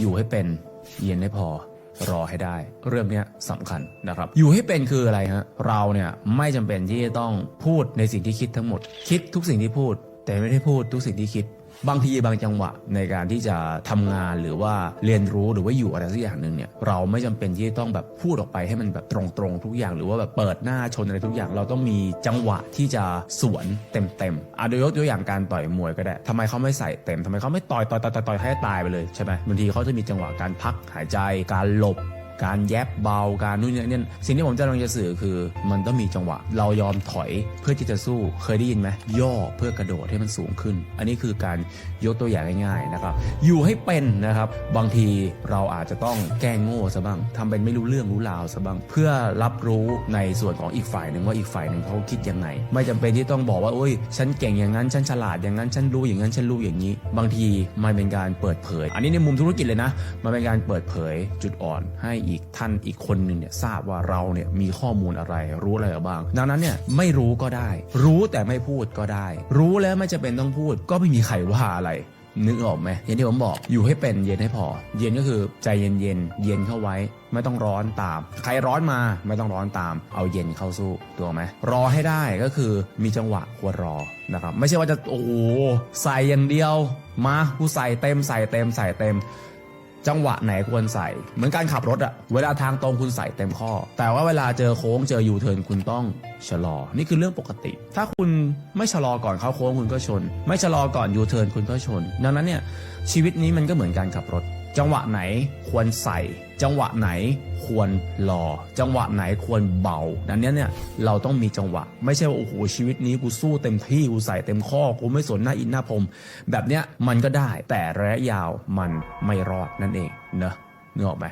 อยู่ให้เป็นเย็นให้พอรอให้ได้เรื่องนี้ยสำคัญนะครับ อยู่ให้เป็นคืออะไรฮะเราเนี่ยไม่จำเป็นที่จะต้องพูดในสิ่งที่คิดทั้งหมด คิดทุกสิ่งที่พูด แต่ไม่ได้พูดทุกสิ่งที่คิด บางทีบางจังหวะในการที่จะทำงานหรือว่าเรียนรู้หรือว่าอยู่อะไรสักอย่างหนึ่งเนี่ยเราไม่จำเป็นที่จะต้องแบบพูดออกไปให้มันแบบตรงๆทุกอย่าง หรือว่าแบบเปิดหน้าชนอะไรทุกอย่าง เราต้องมีจังหวะที่จะสวนเต็มๆอะโดยยกตัวอย่างการต่อยมวยก็ได้ทำไมเขาไม่ใส่เต็มทำไมเขาไม่ต่อยต่อยต่อยต่อยต่อยให้ตายไปเลยใช่ไหมบางทีเขาจะมีจังหวะการพักหายใจการหลบ การแยบเบาการนู่นนี่เนี่ยสิ่งที่ผมจะลังจะสื่อคือมันต้องมีจังหวะ เรายอมถอยเพื่อที่จะสู้เคยได้ยินไหมย่อเพื่อกระโดดให้มันสูงขึ้น อันนี้คือการยกตัวอย่างง่ายๆนะครับอยู่ให้เป็นนะครับบางทีเราอาจจะต้องแก้งโง่ซะบ้างทำเป็นไม่รู้เรื่องรู้ราวซะบ้าง เพื่อรับรู้ในส่วนของอีกฝ่ายหนึ่งว่าอีกฝ่ายหนึ่งเขาคิดยังไง ไม่จำเป็นที่ต้องบอกว่าโอ้ยฉันเก่งอย่างนั้นฉันฉลาดอย่างนั้นฉันรู้อย่างนั้นฉันรู้อย่างนี้ บางทีมันเป็นการเปิดเผย อันนี้ในมุมธุรกิจเลยนะ มันเป็นการเปิดเผยจุดอ่อนให้อีกท่านอีกคนหนึ่งเนี่ยทราบว่าเราเนี่ยมีข้อมูลอะไรรู้อะไรบ้าง ดังนั้นเนี่ยไม่รู้ก็ได้ รู้แต่ไม่พูดก็ได้ รู้แล้วไม่จะเป็นต้องพูด ก็ไม่มีใครว่าอะไรนึกออกไหมอย่างที่ผมบอกอยู่ให้เป็นเย็นให้พอ เย็นก็คือใจเย็นเย็นเย็นเข้าไว้ ไม่ต้องร้อนตาม ใครร้อนมาไม่ต้องร้อนตาม เอาเย็นเข้าสู้ตัวไหมรอให้ได้ก็คือมีจังหวะควรรอนะครับ ไม่ใช่ว่าจะโอ้ใส่อย่างเดียว มากูใส่เต็มใส่เต็มใส่เต็ม จังหวะไหนควรใส่ เหมือนการขับรถอะเวลาทางตรงคุณใส่เต็มข้อ แต่ว่าเวลาเจอโค้งเจอยูเทิร์นคุณต้องชะลอ นี่คือเรื่องปกติ ถ้าคุณไม่ชะลอก่อนเข้าโค้งคุณก็ชน ไม่ชะลอก่อนยูเทิร์นคุณก็ชน ดังนั้นเนี่ยชีวิตนี้มันก็เหมือนการขับรถ จังหวะไหนควรใส่ จังหวะไหนควรรอ จังหวะไหนควรเบาดังนี้เนี่ยเราต้องมีจังหวะ ไม่ใช่ว่าโอ้โหชีวิตนี้กูสู้เต็มที่กูใส่เต็มข้อกูไม่สนหน้าอินหน้าพรมแบบเนี้ยมันก็ได้แต่ระยะยาวมันไม่รอดนั่นเองเนอะนึกออกไหม